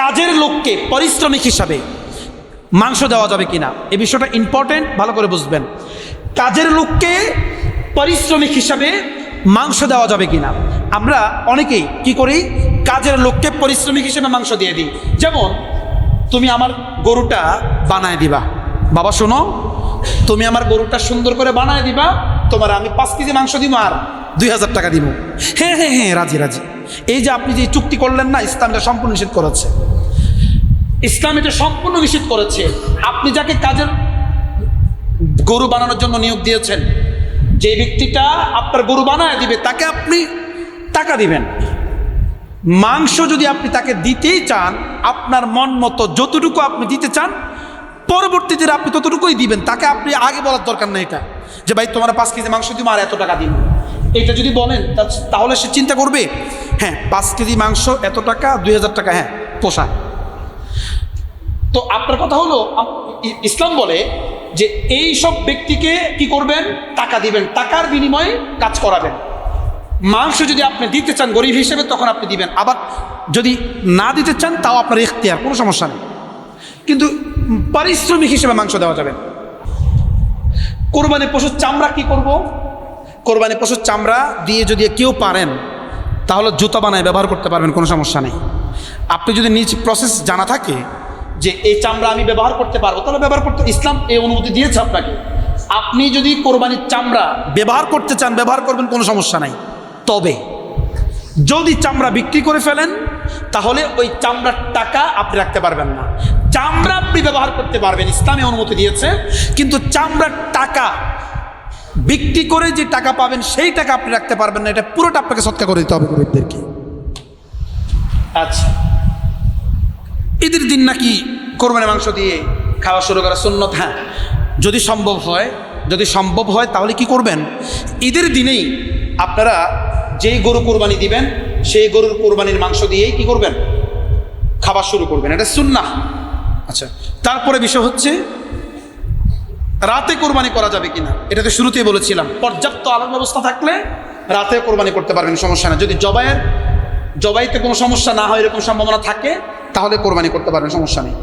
কাজের লোককে পারিশ্রমিক হিসাবে মাংস দেওয়া যাবে কিনা? এই বিষয়টা ইম্পর্টেন্ট ভালো করে বুঝবেন। কাজের লোককে পারিশ্রমিক হিসাবে মাংস দেওয়া যাবে কিনা? আমরা অনেকেই কি করি? কাজের লোককে পরিশ্রমিক হিসেবে মাংস দিয়ে দিই। যেমন, তুমি আমার গরুটা বানায় দিবা। বাবা, শোনো, তুমি আমার গরুটা সুন্দর করে বানায় দিবা, তোমার আমি পাঁচ কেজি মাংস দিব আর দুই হাজার টাকা দিব হ্যাঁ হ্যাঁ হ্যাঁ রাজি রাজি। এই যে আপনি যে চুক্তি করলেন না, ইসলামটা সম্পূর্ণ নিষেধ করেছে। ইসলাম এটা সম্পূর্ণ নিষেধ করেছে। আপনি যাকে কাজের গরু বানানোর জন্য নিয়োগ দিয়েছেন, যে ব্যক্তিটা আপনার গরু বানায় দিবে, তাকে আপনি টাকা দিবেন। মাংস যদি আপনি তাকে দিতেই চান, আপনার মন মতো যতটুকু আপনি দিতে চান, পরবর্তীতে আপনি ততটুকুই দিবেন, তাকে আপনি আগে বলার দরকার নেই এটা। যে ভাই, তোমার পাঁচ কেজি মাংস দিব আর এত টাকা দিন এটা যদি বলেন তাহলে সে চিন্তা করবে হ্যাঁ পাঁচ কেজি মাংস এত টাকা, দুই হাজার টাকা হ্যাঁ পোষায় তো আপনার কথা হলো ইসলাম বলে যে এই সব ব্যক্তিকে কি করবেন? টাকা দিবেন। টাকার বিনিময়ে কাজ করাবেন। মাংস যদি আপনি দিতে চান গরিব হিসেবে, তখন আপনি দিবেন। আবার যদি না দিতে চান, তাও আপনার এখতিয়ার কোনো সমস্যা নেই। কিন্তু পারিশ্রমিক হিসেবে মাংস দেওয়া যাবে। কোরবানি পশুর চামড়া কি করব? কোরবানি পশুর চামড়া দিয়ে যদি কেউ পারেন, তাহলে জুতা বানায় ব্যবহার করতে পারবেন, কোনো সমস্যা নেই। আপনি যদি নিজ প্রসেস জানা থাকে যে এই চামড়া আমি ব্যবহার করতে পারব, তাহলে ব্যবহার করতে ইসলাম এই অনুমতি দিয়েছে আপনাকে। আপনি যদি কোরবানির চামড়া ব্যবহার করতে চান, ব্যবহার করবেন, কোনো সমস্যা নাই। তবে, যদি চামড়া বিক্রি করে ফেলেন, তাহলে ওই চামড়ার টাকা আপনি রাখতে পারবেন না। চামড়া আপনি ব্যবহার করতে পারবেন, ইসলামে অনুমতি দিয়েছে। কিন্তু চামড়ার টাকা বিক্রি করে যে টাকা পাবেন, সেই টাকা আপনি রাখতে পারবেন না। এটা পুরোটা আপনাকে সৎকা করে দিতে হবে গরিবদেরকে। আচ্ছা। ঈদের দিন নাকি কোরবানি মাংস দিয়ে খাওয়া শুরু করা সুন্নত হ্যাঁ। যদি সম্ভব হয়, যদি সম্ভব হয়, তাহলে কি করবেন? ঈদের দিনেই আপনারা যেই গরু কোরবানি দিবেন, সেই গরুর কোরবানির মাংস দিয়েই কি করবেন? খাবার শুরু করবেন। এটা সুন্না আচ্ছা তারপরে বিষয় হচ্ছে, রাতে কোরবানি করা যাবে কিনা? এটা তো শুরুতেই বলেছিলাম। পর্যাপ্ত আলোর ব্যবস্থা থাকলে রাতে কোরবানি করতে পারবেন, সমস্যা না যদি জবাইয়ের, জবাইতে কোনো সমস্যা না হয়, এরকম সম্ভাবনা থাকে তাহলে কোরবানি করতে পারবেন সমস্যা নেই।